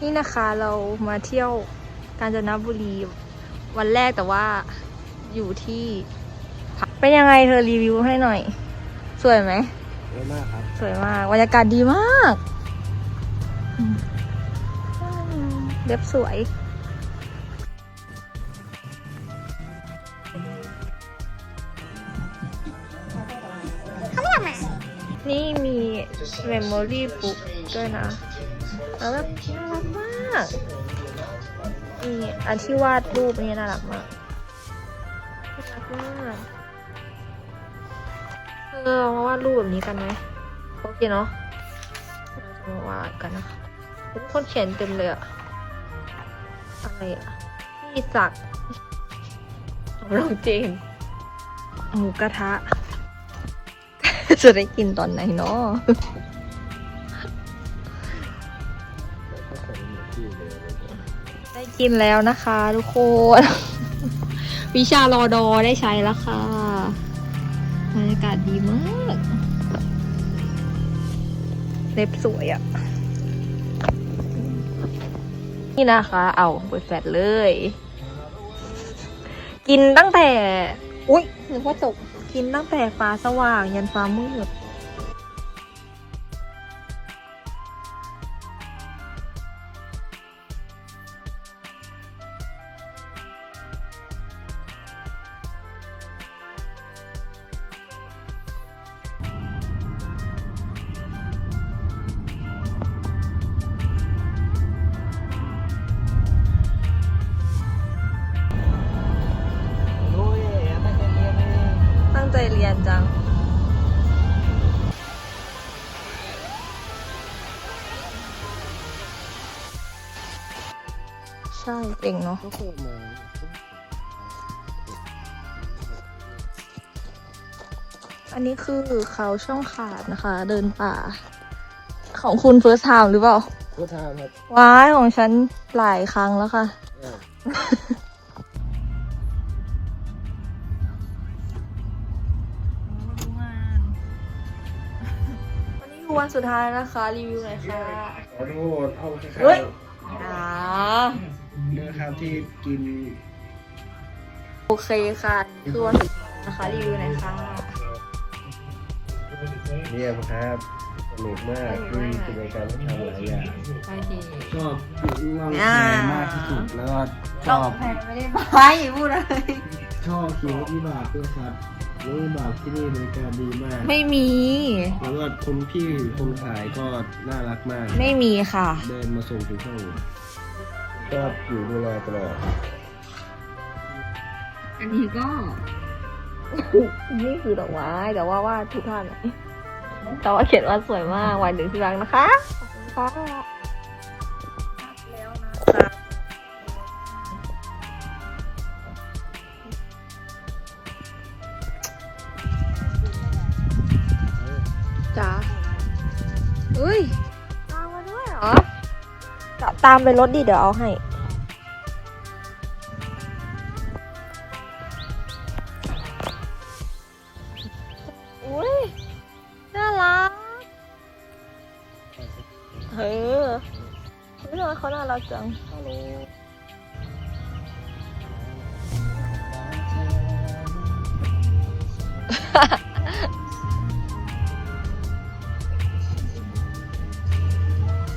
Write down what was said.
นี่นะคะเรามาเที่ยวกาญจนบุรี วันแรกแต่ว่าอยู่ที่พักเป็นยังไงเธอรีวิวให้หน่อย สวยไหมเยอะมากครับ สวยมากบรรยากาศดีมากอืมเล็บสวยนี่มีเมมโมรี่บุ๊กด้วยนะ แล้วแบบน่ารักมากนี่อันที่วาดรูปนี่น่ารักมากน่ารักมากเออเรามาวาดรูปแบบนี้กันไหมโอเคเนาะเราจะมาวาดกันนะคะทุกคนเขียนเต็มเลยอะอะไรอะพี่ศักของเราเจนหมูกระทะ จะได้กินตอนไหนเนาะ ได้กินแล้วนะคะทุกคน วิชารอดอได้ใช้แล้วค่ะบรรยากาศดีมากเล็บสวยอะ่ะ นี่นะคะ เอาเปิดแฟลชเลย กินตั้งแต่ อุ๊ยนึกว่าตก กินตั้งแต่ฟ้าสว่าง ยันฟ้ามืด เรียนจัง ใช่เก่งเนาะก็เคยมาอันนี้คือเขาช่องขาดนะคะ เดินป่า ของคุณ first time หรือเปล่า ก็ทำครับว้ายของฉันหลายครั้งแล้วค่ะเออ วันนี้คือวันสุดท้ายนะคะ รีวิวหน่อยค่ะขอโทษเอาแค่เฮ้ยอ่าเนื้อครับที่กิน โอเคค่ะ คือวันสุดท้ายนะคะ รีวิวหน่อยค่ะเยี่ยมครับสนุกมากสนุมีกมากกิจกรรมที่ทำหลายอย่างโอเคชอบล่องแพอ่ามากที่สุดแล้วก็ชต้อองบแพงไม่ได้ไปพูดอะไร ชอบขี่รถวิบากด้วยครับรถวิบากที่นี่บริการดีมาก ไม่มี แล้วก็คนพี่คนขายก็น่ารักมาก ไม่มีค่ะ เดินมาส่งถึงห้องก็อยู่ดูแลตลอดอันนี้ก็นี่คือดอกไม้แต่ว่าว่าดทุกท่านอะแต่ว่าเขียนว่าสวยมากวันหนึ่งที่รักนะคะขอบคุณค่ะแล้วนะคะ อุ้ยตามมาด้วยเหรอ ตามไปรถดิเดี๋ยวเอาให้ อุ้ยน่ารัก เฮ้ยเฮ้ยทำไมเขาน่ารักจัง ฮัลโหล